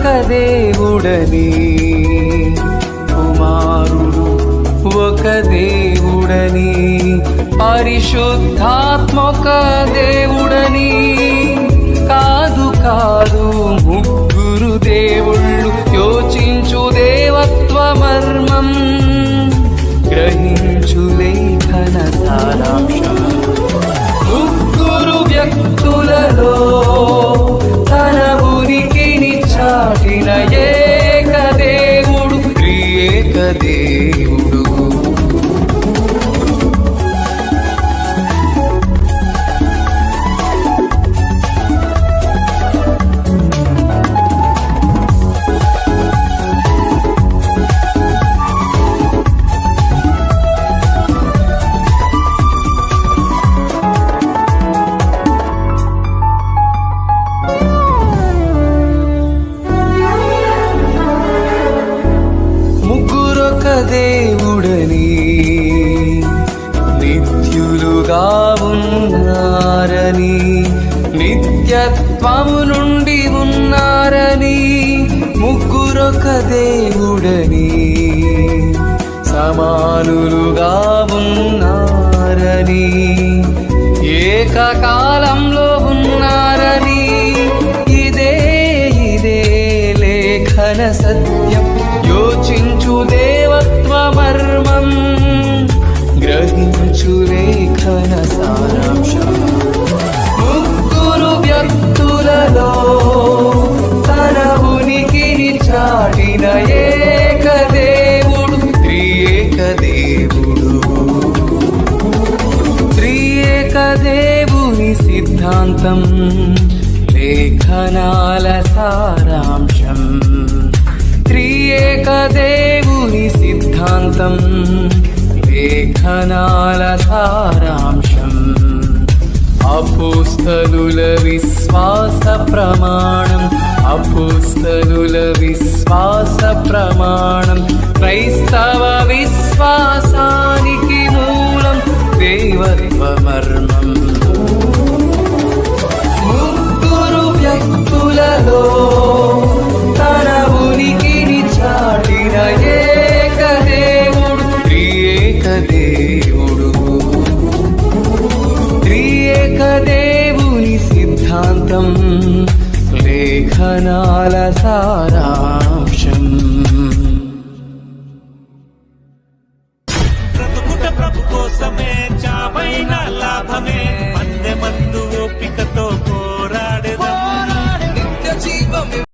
ముగ్గురొక దేవుడని. కుమారుడు ఒక దేవుడని. పరిశుద్ధాత్మక దేవుడని. కాదు కాదు ముగ్గురు దేవుళ్ళు యోచించు దేవత్వ మర్మం. త్రియేక ఉన్నారని నిత్యత్వము నుండి ఉన్నారని ముగ్గురొక దేవుడని సమానులుగా ఉన్నారని ఏకకాలంలో ఉన్నారని ఇదే ఇదే లేఖన సత్యం. యోచించు దేవత్వ మర్మం దేవుని సిద్ధాంతం లేఖనాల సారాంశం. త్రియేక దేవుని సిద్ధాంతం లేఖనాల సారాంశం. అపుస్తలుల విశ్వాస ప్రమాణం అపుస్తలుల విశ్వాస ప్రమాణం క్రైస్తవ విశ్వ సిద్ధాంతం లేఖనాల సారాంశం. బ్రతుకుట ప్రభు కోసమే